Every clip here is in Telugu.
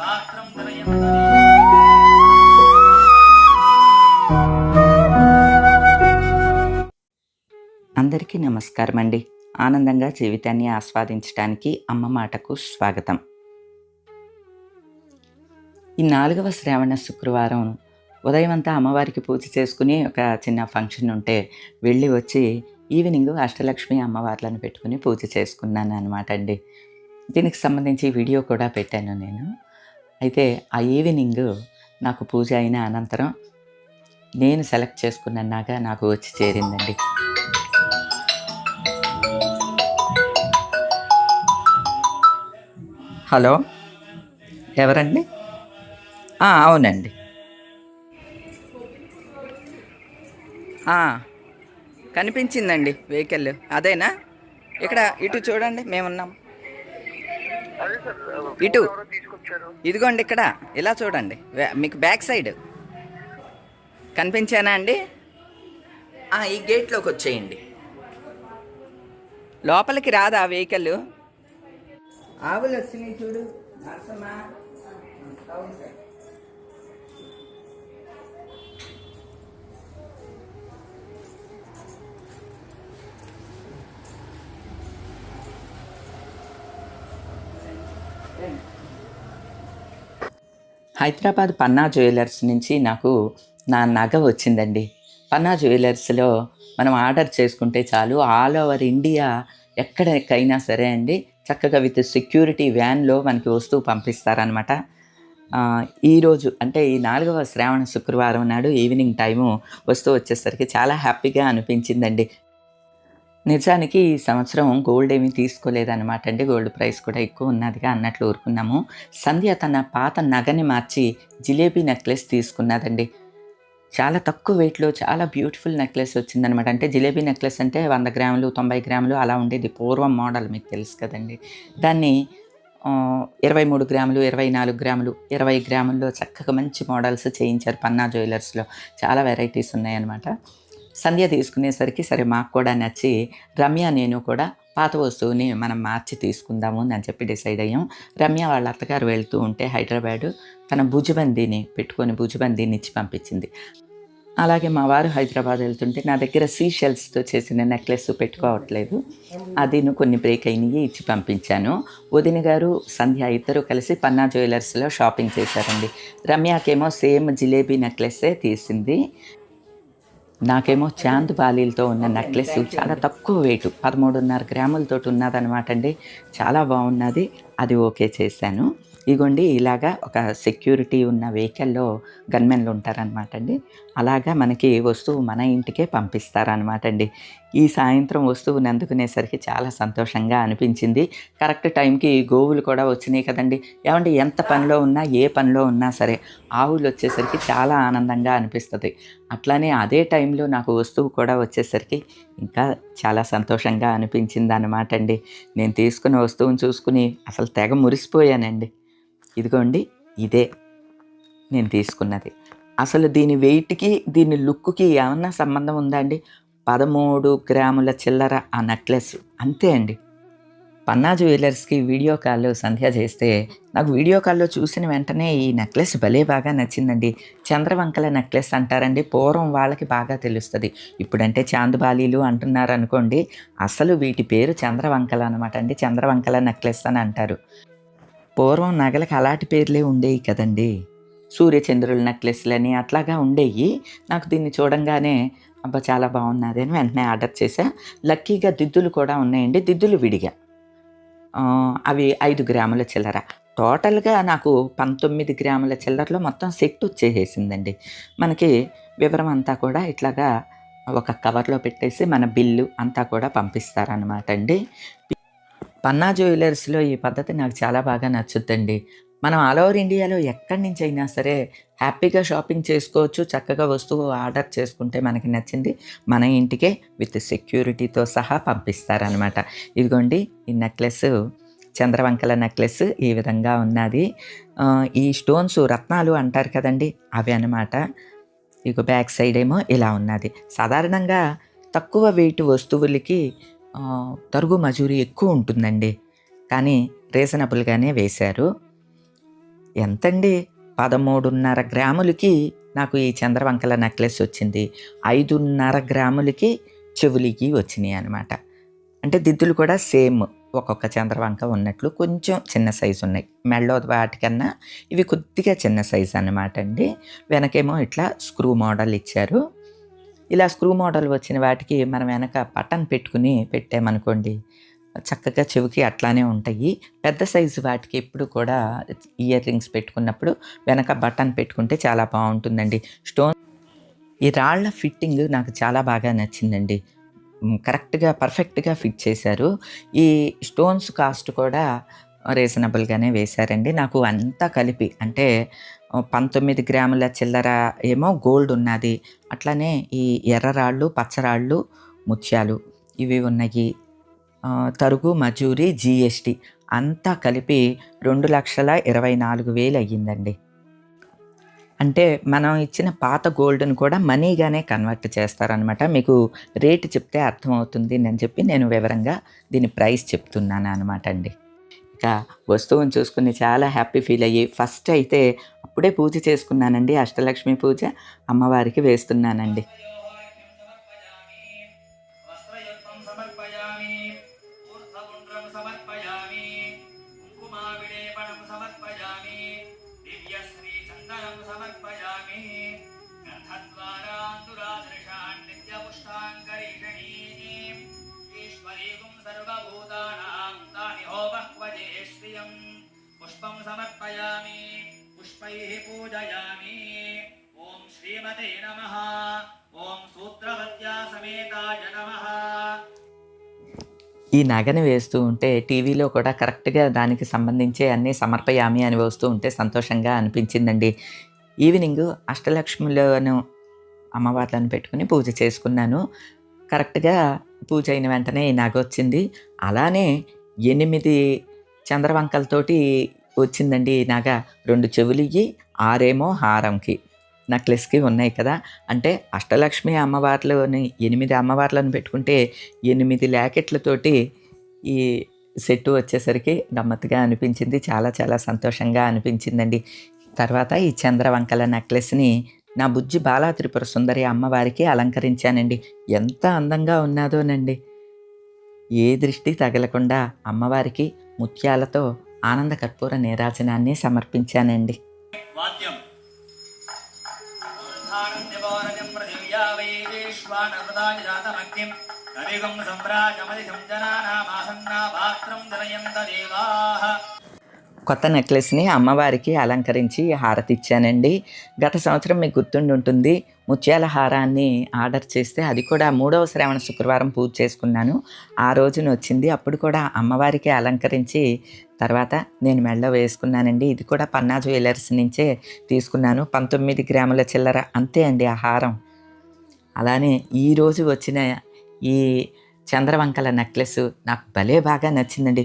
పాత్రం జనయం అందరికీ నమస్కారం అండి ఆనందంగా జీవితాన్ని ఆస్వాదించడానికి అమ్మ మాటకు స్వాగతం. ఈ నాలుగవ శ్రావణ శుక్రవారం ఉదయం అంతా అమ్మవారికి పూజ చేసుకుని ఒక చిన్న ఫంక్షన్ ఉంటే వెళ్ళి వచ్చి ఈవినింగ్ అష్టలక్ష్మి అమ్మవార్లను పెట్టుకుని పూజ చేసుకున్నాను అనమాట అండి. దీనికి సంబంధించి వీడియో కూడా పెట్టాను నేను. అయితే ఆ ఈవినింగ్ నాకు పూజ అయిన అనంతరం నేను సెలెక్ట్ చేసుకున్న నాకు వచ్చి చేరిందండి. హలో ఎవరండి? అవునండి. కనిపించిందండి వెహికల్. అదేనా? ఇక్కడ ఇటు చూడండి మేమున్నాం. ఇటు. ఇదిగోండి ఇక్కడ ఇలా చూడండి. మీకు బ్యాక్ సైడ్. కనిపించానా అండి? ఈ గేట్లోకి వచ్చేయండి. లోపలికి రాదా వెహికల్? ఆవులు వచ్చినాయి చూడు నరసమ్మ. హైదరాబాద్ పన్నా జ్యువెలర్స్ నుంచి నాకు నా నగ వచ్చిందండి. పన్నా జ్యువెలర్స్లో మనం ఆర్డర్ చేసుకుంటే చాలు ఆల్ ఓవర్ ఇండియా ఎక్కడికైనా సరే అండి చక్కగా విత్ సెక్యూరిటీ వ్యాన్లో మనకి వస్తువు పంపిస్తారనమాట ఈరోజు అంటే ఈ నాలుగవ శ్రావణ శుక్రవారం నాడు ఈవినింగ్ టైము వస్తూ వచ్చేసరికి చాలా హ్యాపీగా అనిపించిందండి. నిజానికి ఈ సంవత్సరం గోల్డ్ ఏమీ తీసుకోలేదన్నమాట అండి. గోల్డ్ ప్రైస్ కూడా ఎక్కువ ఉన్నదిగా అన్నట్లు ఊరుకున్నాము. సంధ్య తన పాత నగని మార్చి జిలేబీ నెక్లెస్ తీసుకున్నదండి. చాలా తక్కువ వెయిట్లో చాలా బ్యూటిఫుల్ నెక్లెస్ వచ్చిందనమాట అంటే జిలేబీ నెక్లెస్ అంటే వంద గ్రాములు తొంభై గ్రాములు అలా ఉండేది. పూర్వం మోడల్ మీకు తెలుసు కదండి. దాన్ని ఇరవై మూడు గ్రాములు ఇరవై నాలుగు గ్రాములు ఇరవై గ్రాముల్లో చక్కగా మంచి మోడల్స్ చేయించారు పన్నా జ్యువెలర్స్లో చాలా వెరైటీస్ ఉన్నాయన్నమాట. సంధ్య తీసుకునేసరికి సరే మాకు కూడా నచ్చి రమ్య నేను కూడా పాత వస్తువుని మనం మార్చి తీసుకుందాము అని చెప్పి డిసైడ్ అయ్యాం. రమ్య వాళ్ళ అత్తగారు వెళ్తూ ఉంటే హైదరాబాదు తన భుజబందీని పెట్టుకొని భుజబందీని ఇచ్చి పంపించింది. అలాగే మా వారు హైదరాబాద్ వెళ్తుంటే నా దగ్గర సీ షెల్స్తో చేసిన నెక్లెస్ పెట్టుకోవట్లేదు. అది కొన్ని బ్రేక్ అయినవి ఇచ్చి పంపించాను. వదిన గారు సంధ్య ఇద్దరు కలిసి పన్నా జ్యువెలర్స్లో షాపింగ్ చేశారండి. రమ్యకేమో సేమ్ జిలేబీ నెక్లెస్సే తీసింది. నాకేమో చాంద్ బాలీలతో ఉన్న నెక్లెస్ చాలా తక్కువ వెయిట్ పదమూడున్నర గ్రాములతో ఉన్నదనమాట అండి. చాలా బాగున్నది. అది ఓకే చేశాను. ఇగోండి ఇలాగా ఒక సెక్యూరిటీ ఉన్న వెహికల్లో గన్మెన్లు ఉంటారనమాట అండి. అలాగా మనకి వస్తువు మన ఇంటికే పంపిస్తారనమాట అండి. ఈ సాయంత్రం వస్తువుని అందుకునేసరికి చాలా సంతోషంగా అనిపించింది. కరెక్ట్ టైంకి గోవులు కూడా వచ్చినాయి కదండి. ఏమంటే ఎంత పనిలో ఉన్నా ఏ పనిలో ఉన్నా సరే ఆవులు వచ్చేసరికి చాలా ఆనందంగా అనిపిస్తుంది. అట్లానే అదే టైంలో నాకు వస్తువు కూడా వచ్చేసరికి ఇంకా చాలా సంతోషంగా అనిపించింది అనమాట అండి. నేను తీసుకున్న వస్తువును చూసుకుని అసలు తెగ మురిసిపోయానండి. ఇదిగోండి ఇదే నేను తీసుకున్నది. అసలు దీని వెయిట్కి దీని లుక్కి ఏమన్నా సంబంధం ఉందా అండి? పదమూడు గ్రాముల చిల్లర ఆ నెక్లెస్ అంతే అండి. పన్నా జ్యువెలర్స్కి వీడియో కాల్లో సంధ్య చేస్తే నాకు వీడియో కాల్లో చూసిన వెంటనే ఈ నెక్లెస్ భలే బాగా నచ్చిందండి. చంద్రవంకల నెక్లెస్ అంటారండి. పూర్వం వాళ్ళకి బాగా తెలుస్తుంది. ఇప్పుడంటే చాందుబాలీలు అంటున్నారు అనుకోండి అసలు వీటి పేరు చంద్రవంకల అనమాట అండి. చంద్రవంకల నెక్లెస్ అని అంటారు. పూర్వం నగలకు అలాంటి పేర్లే ఉండేవి కదండి. సూర్యచంద్రుల నెక్లెస్లని అట్లాగా ఉండేవి నాకు దీన్ని చూడంగానే అబ్బా చాలా బాగున్నది అని వెంటనే ఆర్డర్ చేశా. లక్కీగా దిద్దులు కూడా ఉన్నాయండి. దిద్దులు విడిగా. అవి ఐదు గ్రాముల చిల్లర. టోటల్గా నాకు పంతొమ్మిది గ్రాముల చిల్లరలో మొత్తం సెట్ వచ్చేసేసిందండి. మనకి వివరం అంతా కూడా ఇట్లాగా ఒక కవర్లో పెట్టేసి మన బిల్లు అంతా కూడా పంపిస్తారనమాట అండి. పన్నా జ్యువెలర్స్లో ఈ పద్ధతి నాకు చాలా బాగా నచ్చుద్దండి. మనం ఆల్ ఓవర్ ఇండియాలో ఎక్కడి నుంచి అయినా సరే హ్యాపీగా షాపింగ్ చేసుకోవచ్చు చక్కగా వస్తువు ఆర్డర్ చేసుకుంటే మనకి నచ్చింది మన ఇంటికే విత్ సెక్యూరిటీతో సహా పంపిస్తారనమాట ఇదిగోండి ఈ నెక్లెస్ చంద్రవంకల నెక్లెస్ ఈ విధంగా ఉన్నది. ఈ స్టోన్స్ రత్నాలు అంటారు కదండి అవి అన్నమాట. ఇక బ్యాక్ సైడ్ ఏమో ఇలా ఉన్నది. సాధారణంగా తక్కువ వెయిట్ వస్తువులకి తరుగు మజూరీ ఎక్కువ ఉంటుందండి. కానీ రీజనబుల్గానే వేశారు. ఎంతండి? పదమూడున్నర గ్రాములకి నాకు ఈ చంద్రవంకల నెక్లెస్ వచ్చింది. ఐదున్నర గ్రాములకి చెవులకి వచ్చినాయి అనమాట అంటే దిద్దులు కూడా సేమ్ ఒక్కొక్క చంద్రవంక ఉన్నట్లు కొంచెం చిన్న సైజు ఉన్నాయి. మెళ్ళో వాటికన్నా ఇవి కొద్దిగా చిన్న సైజు అనమాట అండి. వెనకేమో ఇట్లా స్క్రూ మోడల్ ఇచ్చారు. ఇలా స్క్రూ మోడల్ వచ్చిన వాటికి మనం వెనక బటన్ పెట్టుకుని పెట్టామనుకోండి చక్కగా చెవికి అట్లానే ఉంటాయి. పెద్ద సైజు వాటికి ఎప్పుడు కూడా ఇయర్ రింగ్స్ పెట్టుకున్నప్పుడు వెనక బటన్ పెట్టుకుంటే చాలా బాగుంటుందండి. స్టోన్ ఈ రాళ్ళ ఫిట్టింగ్ నాకు చాలా బాగా నచ్చిందండి. కరెక్ట్గా పర్ఫెక్ట్గా ఫిట్ చేశారు. ఈ స్టోన్స్ కాస్ట్ కూడా రీజనబుల్గానే వేశారండి. నాకు అంతా కలిపి అంటే పంతొమ్మిది గ్రాముల చిల్లర ఏమో గోల్డ్ ఉన్నది. అట్లానే ఈ ఎర్ర రాళ్ళు పచ్చరాళ్ళు ముత్యాలు ఇవి ఉన్నాయి. తరుగు మజూరీ జీఎస్టీ అంతా కలిపి రెండు లక్షల ఇరవై నాలుగు వేలు అయ్యిందండి. అంటే మనం ఇచ్చిన పాత గోల్డ్ను కూడా మనీగానే కన్వర్ట్ చేస్తారనమాట మీకు రేటు చెప్తే అర్థమవుతుంది అని చెప్పి నేను వివరంగా దీని ప్రైస్ చెప్తున్నాను అనమాట అండి. ఇక వస్తువుని చూసుకుని చాలా హ్యాపీ ఫీల్ అయ్యి ఫస్ట్ అయితే అప్పుడే పూజ చేసుకున్నానండి. అష్టలక్ష్మి పూజ అమ్మవారికి వేస్తున్నానండి. ఈ నగని వేస్తూ ఉంటే టీవీలో కూడా కరెక్ట్గా దానికి సంబంధించి అన్నీ సమర్పయామి అని వస్తూ ఉంటే సంతోషంగా అనిపించిందండి. ఈవినింగ్ అష్టలక్ష్ములను అమ్మవార్లను పెట్టుకుని పూజ చేసుకున్నాను. కరెక్ట్గా పూజ అయిన వెంటనే ఈ నగ వచ్చింది. అలానే ఎనిమిది చంద్రవంకలతోటి వచ్చిందండి ఈ నగ. రెండు చెవులికి ఆరేమో హారంకి. నెక్లెస్కి ఉన్నాయి కదా. అంటే అష్టలక్ష్మి అమ్మవార్లని ఎనిమిది అమ్మవార్లను పెట్టుకుంటే ఎనిమిది ల్యాకెట్లతోటి ఈ సెట్ వచ్చేసరికి గమ్మత్తుగా అనిపించింది. చాలా చాలా సంతోషంగా అనిపించిందండి. తర్వాత ఈ చంద్రవంకల నెక్లెస్ని నా బుజ్జి బాలా త్రిపుర సుందరి అమ్మవారికి అలంకరించానండి. ఎంత అందంగా ఉన్నాదోనండి. ఏ దృష్టి తగలకుండా అమ్మవారికి ముత్యాలతో ఆనంద కర్పూర నీరాజనాన్ని సమర్పించానండి. వాద్యం. కొత్త నెక్లెస్ని అమ్మవారికి అలంకరించి హారతి ఇచ్చానండి. గత సంవత్సరం మీకు గుర్తుండి ఉంటుంది ముత్యాల హారాన్ని ఆర్డర్ చేస్తే అది కూడా మూడవ శ్రావణ శుక్రవారం పూజ చేసుకున్నాను. ఆ రోజున వచ్చింది అప్పుడు కూడా అమ్మవారికి అలంకరించి తర్వాత నేను మెళ్ళ వేసుకున్నానండి. ఇది కూడా పన్నా జ్యువెలర్స్ నుంచే తీసుకున్నాను. పంతొమ్మిది గ్రాముల చిల్లర అంతే అండి ఆ హారం. అలానే ఈరోజు వచ్చిన ఈ చంద్రవంకల నెక్లెస్ నాకు భలే బాగా నచ్చిందండి.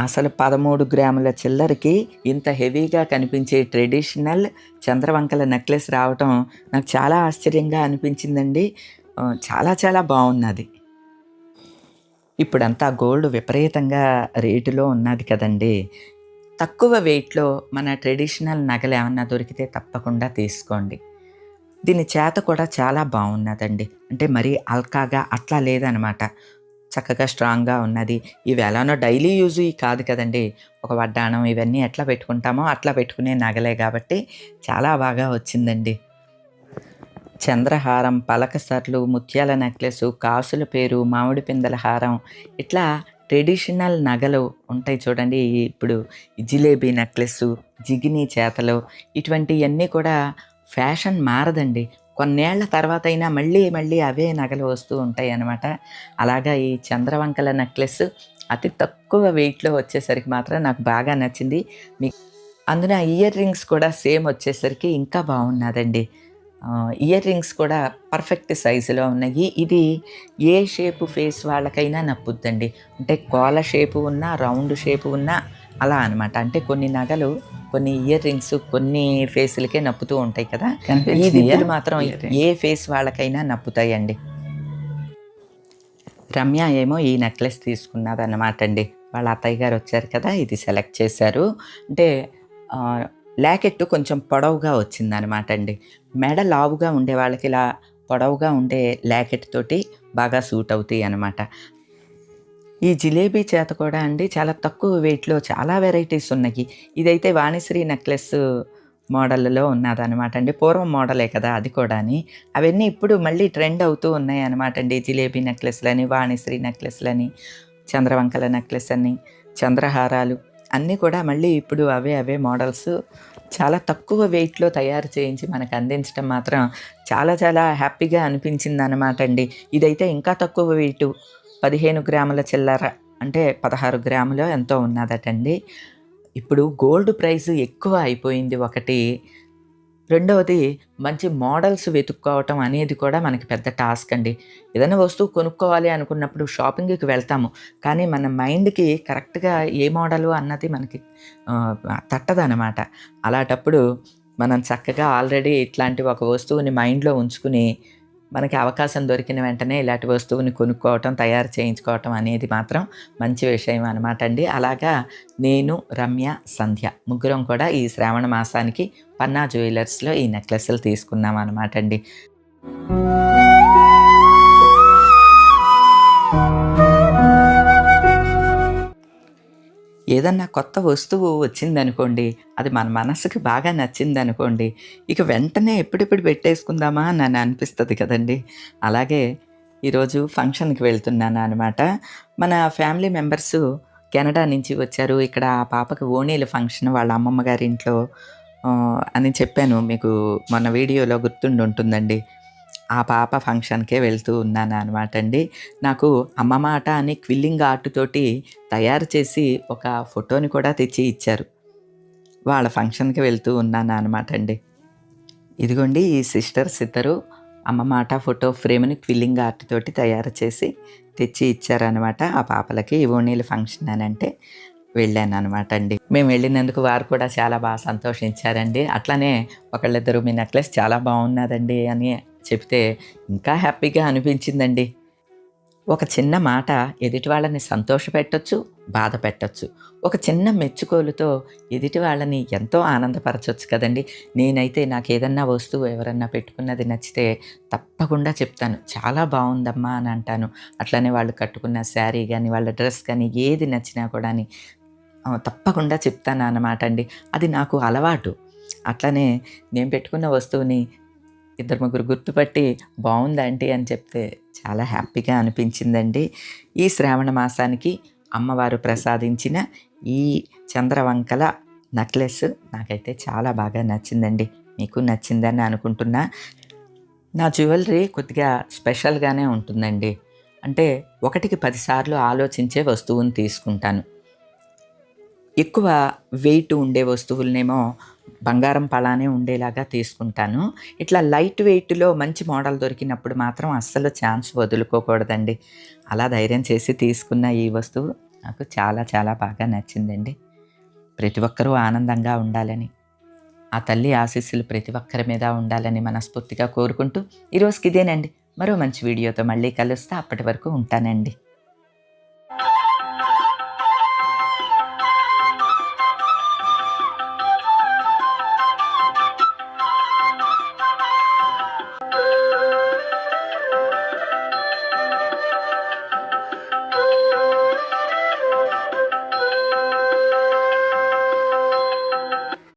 అసలు పదమూడు గ్రాముల చిల్లరకి ఇంత హెవీగా కనిపించే ట్రెడిషనల్ చంద్రవంకల నెక్లెస్ రావటం నాకు చాలా ఆశ్చర్యంగా అనిపించిందండి. చాలా చాలా బాగున్నది. ఇప్పుడంతా గోల్డ్ విపరీతంగా రేటులో ఉన్నది కదండి. తక్కువ వెయిట్లో మన ట్రెడిషనల్ నగలు ఏమన్నా దొరికితే తప్పకుండా తీసుకోండి. దీని చేత కూడా చాలా బాగున్నదండి. అంటే మరీ అల్కాగా అట్లా లేదనమాట. చక్కగా స్ట్రాంగ్గా ఉన్నది. ఇవి ఎలానో డైలీ యూజ్ కాదు కదండి. ఒక వడ్డాణం ఇవన్నీ ఎట్లా పెట్టుకుంటామో అట్లా పెట్టుకునే నగలే కాబట్టి చాలా బాగా వచ్చిందండి. చంద్రహారం పలకసర్లు ముత్యాల నెక్లెస్ కాసుల పేరు మామిడి పిందల హారం ఇట్లా ట్రెడిషనల్ నగలు ఉంటాయి చూడండి. ఇప్పుడు జిలేబీ నెక్లెస్ జిగిని చేతలు ఇటువంటివన్నీ కూడా ఫ్యాషన్ మారదండి. కొన్నేళ్ళ తర్వాత అయినా మళ్ళీ మళ్ళీ అవే నగలు వస్తూ ఉంటాయి అన్నమాట అలాగా ఈ చంద్రవంకల నెక్లెస్ అతి తక్కువ వెయిట్లో వచ్చేసరికి మాత్రం నాకు బాగా నచ్చింది. మీ అందున ఇయర్ రింగ్స్ కూడా సేమ్ వచ్చేసరికి ఇంకా బాగున్నదండి. ఇయర్ రింగ్స్ కూడా పర్ఫెక్ట్ సైజులో ఉన్నాయి. ఇది ఏ షేపు ఫేస్ వాళ్ళకైనా నప్పుద్దండి. అంటే కోల షేపు ఉన్న రౌండ్ షేపు ఉన్న అలా అనమాట అంటే కొన్ని నగలు కొన్ని ఇయర్ రింగ్స్ కొన్ని ఫేసులకే నప్పుతూ ఉంటాయి కదా. ఈ దిద్దులు మాత్రం ఏ ఫేస్ వాళ్ళకైనా నప్పుతాయండి. రమ్య ఏమో ఈ నెక్లెస్ తీసుకున్నది అనమాట అండి. వాళ్ళ అత్తయ్య గారు వచ్చారు కదా ఇది సెలెక్ట్ చేశారు. అంటే లాకెట్టు కొంచెం పొడవుగా వచ్చిందనమాట అండి. మెడ లావుగా ఉండే వాళ్ళకి ఇలా పొడవుగా ఉండే లాకెట్ తోటి బాగా సూట్ అవుతాయి అనమాట ఈ జిలేబీ చేత కూడా అండి చాలా తక్కువ వెయిట్లో చాలా వెరైటీస్ ఉన్నాయి. ఇదైతే వాణిశ్రీ నెక్లెస్ మోడల్లో ఉన్నదనమాట అండి. పూర్వం మోడలే కదా అది కూడాని. అవన్నీ ఇప్పుడు మళ్ళీ ట్రెండ్ అవుతూ ఉన్నాయి అనమాట అండి. జిలేబీ నెక్లెస్లని వాణిశ్రీ నెక్లెస్లని చంద్రవంకల నెక్లెస్ అని చంద్రహారాలు అన్నీ కూడా మళ్ళీ ఇప్పుడు అవే అవే మోడల్స్ చాలా తక్కువ వెయిట్లో తయారు చేయించి మనకు అందించడం మాత్రం చాలా చాలా హ్యాపీగా అనిపించింది అనమాట అండి. ఇదైతే ఇంకా తక్కువ వెయిట్ పదిహేను గ్రాముల చిల్లర అంటే పదహారు గ్రాములో ఎంతో ఉన్నదటండి. ఇప్పుడు గోల్డ్ ప్రైస్ ఎక్కువ అయిపోయింది ఒకటి. రెండవది మంచి మోడల్స్ వెతుక్కోవటం అనేది కూడా మనకి పెద్ద టాస్క్ అండి. ఏదైనా వస్తువు కొనుక్కోవాలి అనుకున్నప్పుడు షాపింగ్కి వెళ్తాము. కానీ మన మైండ్కి కరెక్ట్గా ఏ మోడలు అన్నది మనకి తట్టదనమాట అలాంటప్పుడు మనం చక్కగా ఆల్రెడీ ఇట్లాంటి ఒక వస్తువుని మైండ్లో ఉంచుకుని మనకి అవకాశం దొరికిన వెంటనే ఇలాంటి వస్తువుని కొనుక్కోవటం తయారు చేయించుకోవటం అనేది మాత్రం మంచి విషయం అనమాట అండి. అలాగా నేను రమ్య సంధ్య ముగ్గురం కూడా ఈ శ్రావణ మాసానికి పన్నా జ్యువెలర్స్లో ఈ నెక్లెస్లు తీసుకున్నాం అనమాట అండి. ఏదన్నా కొత్త వస్తువు వచ్చిందనుకోండి అది మన మనసుకి బాగా నచ్చిందనుకోండి ఇక వెంటనే ఎప్పుడెప్పుడు పెట్టేసుకుందామా అని అనిపిస్తుంది కదండి. అలాగే ఈరోజు ఫంక్షన్కి వెళ్తున్నాను అనమాట మన ఫ్యామిలీ మెంబర్స్ కెనడా నుంచి వచ్చారు. ఇక్కడ ఆ పాపకి ఓణీల ఫంక్షన్ వాళ్ళ అమ్మమ్మ గారి ఇంట్లో అని చెప్పాను. మీకు మొన్న వీడియోలో గుర్తుండి ఉంటుందండి ఆ పాప ఫంక్షన్కే వెళ్తూ ఉన్నాను అనమాట అండి. నాకు అమ్మ మాట అని క్విల్లింగ్ ఆర్ట్ తోటి తయారు చేసి ఒక ఫోటోని కూడా తెచ్చి ఇచ్చారు. వాళ్ళ ఫంక్షన్కి వెళ్తూ ఉన్నాను అనమాట అండి. ఇదిగోండి ఈ సిస్టర్స్ ఇద్దరు అమ్మ మాట ఫోటో ఫ్రేమ్ని క్విల్లింగ్ ఆర్ట్ తోటి తయారు చేసి తెచ్చి ఇచ్చారనమాట ఆ పాపలకి. ఓణీల ఫంక్షన్ అని అంటే వెళ్ళాను అనమాట అండి మేము వెళ్ళినందుకు వారు కూడా చాలా బాగా సంతోషించారండి. అట్లానే ఒకళ్ళిద్దరు మీ నెక్లెస్ చాలా బాగున్నదండి అని చెప్తే ఇంకా హ్యాపీగా అనిపించిందండి. ఒక చిన్న మాట ఎదుటి వాళ్ళని సంతోష పెట్టచ్చు బాధ పెట్టొచ్చు. ఒక చిన్న మెచ్చుకోలుతో ఎదుటి వాళ్ళని ఎంతో ఆనందపరచవచ్చు కదండి. నేనైతే నాకు ఏదన్నా వస్తువు ఎవరన్నా పెట్టుకున్నది నచ్చితే తప్పకుండా చెప్తాను. చాలా బాగుందమ్మా అని అంటాను. అట్లనే వాళ్ళు కట్టుకున్న శారీ కానీ వాళ్ళ డ్రెస్ కానీ ఏది నచ్చినా కూడా తప్పకుండా చెప్తాను అన్నమాట అండి. అది నాకు అలవాటు. అట్లనే నేను పెట్టుకున్న వస్తువుని ఇద్దరు ముగ్గురు గుర్తుపట్టి బాగుందండి అని చెప్తే చాలా హ్యాపీగా అనిపించిందండి. ఈ శ్రావణ మాసానికి అమ్మవారు ప్రసాదించిన ఈ చంద్రవంకల నెక్లెస్ నాకైతే చాలా బాగా నచ్చిందండి. మీకు నచ్చిందని అనుకుంటున్నా. నా జ్యువెలరీ కొద్దిగా స్పెషల్గానే ఉంటుందండి. అంటే ఒకటికి పదిసార్లు ఆలోచించే వస్తువుని తీసుకుంటాను. ఎక్కువ వెయిట్ ఉండే వస్తువులనేమో బంగారం పలానే ఉండేలాగా తీసుకుంటాను. ఇట్లా లైట్ వెయిట్లో మంచి మోడల్ దొరికినప్పుడు మాత్రం అస్సలు ఛాన్స్ వదులుకోకూడదండి. అలా ధైర్యం చేసి తీసుకున్న ఈ వస్తువు నాకు చాలా చాలా బాగా నచ్చిందండి. ప్రతి ఒక్కరూ ఆనందంగా ఉండాలని ఆ తల్లి ఆశీస్సులు ప్రతి ఒక్కరి మీద ఉండాలని మనస్ఫూర్తిగా కోరుకుంటూ ఈరోజుకి ఇదేనండి. మరో మంచి వీడియోతో మళ్ళీ కలుస్తా. అప్పటి వరకు ఉంటానండి.